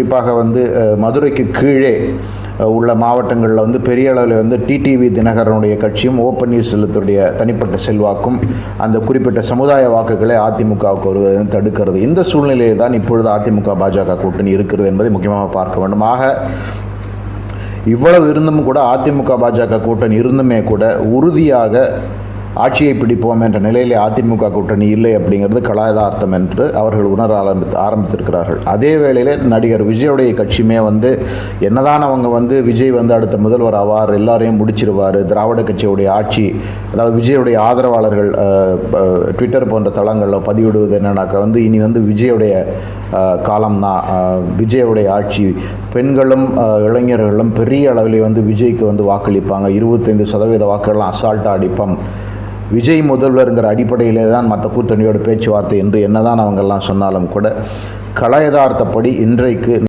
குறிப்பாக வந்து மதுரைக்கு கீழே உள்ள மாவட்டங்களில் வந்து பெரிய அளவில் வந்து டிடிவி தினகரனுடைய கட்சியும் ஓ பன்னீர்செல்வத்துடைய தனிப்பட்ட செல்வாக்கும் அந்த குறிப்பிட்ட சமுதாய வாக்குகளை அதிமுகவுக்கு வருவதை தடுக்கிறது. இந்த சூழ்நிலையில் தான் இப்பொழுது அதிமுக பாஜக கூட்டணி இருக்கிறது என்பதை முக்கியமாக பார்க்க வேண்டும். ஆக இவ்வளவு இருந்தும் கூட அதிமுக பாஜக கூட்டணி இருந்துமே கூட உறுதியாக ஆட்சியை பிடிப்போம் என்ற நிலையிலே அதிமுக கூட்டணி இல்லை அப்படிங்கிறது கலாயதார்த்தம் என்று அவர்கள் உணர ஆரம்பித்து ஆரம்பித்திருக்கிறார்கள். அதே வேளையில் நடிகர் விஜயுடைய கட்சியுமே வந்து என்னதான் அவங்க வந்து விஜய் வந்து அடுத்த முதல்வர் ஆவார் எல்லாரையும் முடிச்சிருவார் திராவிட கட்சியுடைய ஆட்சி அதாவது விஜயுடைய ஆதரவாளர்கள் ட்விட்டர் போன்ற தளங்களில் பதிவிடுவது என்னன்னாக்கா வந்து இனி வந்து விஜயுடைய காலம்தான். விஜயுடைய ஆட்சி பெண்களும் இளைஞர்களும் பெரிய அளவில் வந்து விஜய்க்கு வந்து வாக்களிப்பாங்க. இருபத்தைந்து சதவீத வாக்குகள்லாம் அசால்ட்டாக அடிப்போம். விஜய் முதல்வருங்கிற அடிப்படையிலே தான் மற்ற கூட்டணியோட பேச்சுவார்த்தை என்று என்னதான் அவங்கெல்லாம் சொன்னாலும் கூட கலயதார்த்தப்படி இன்றைக்கு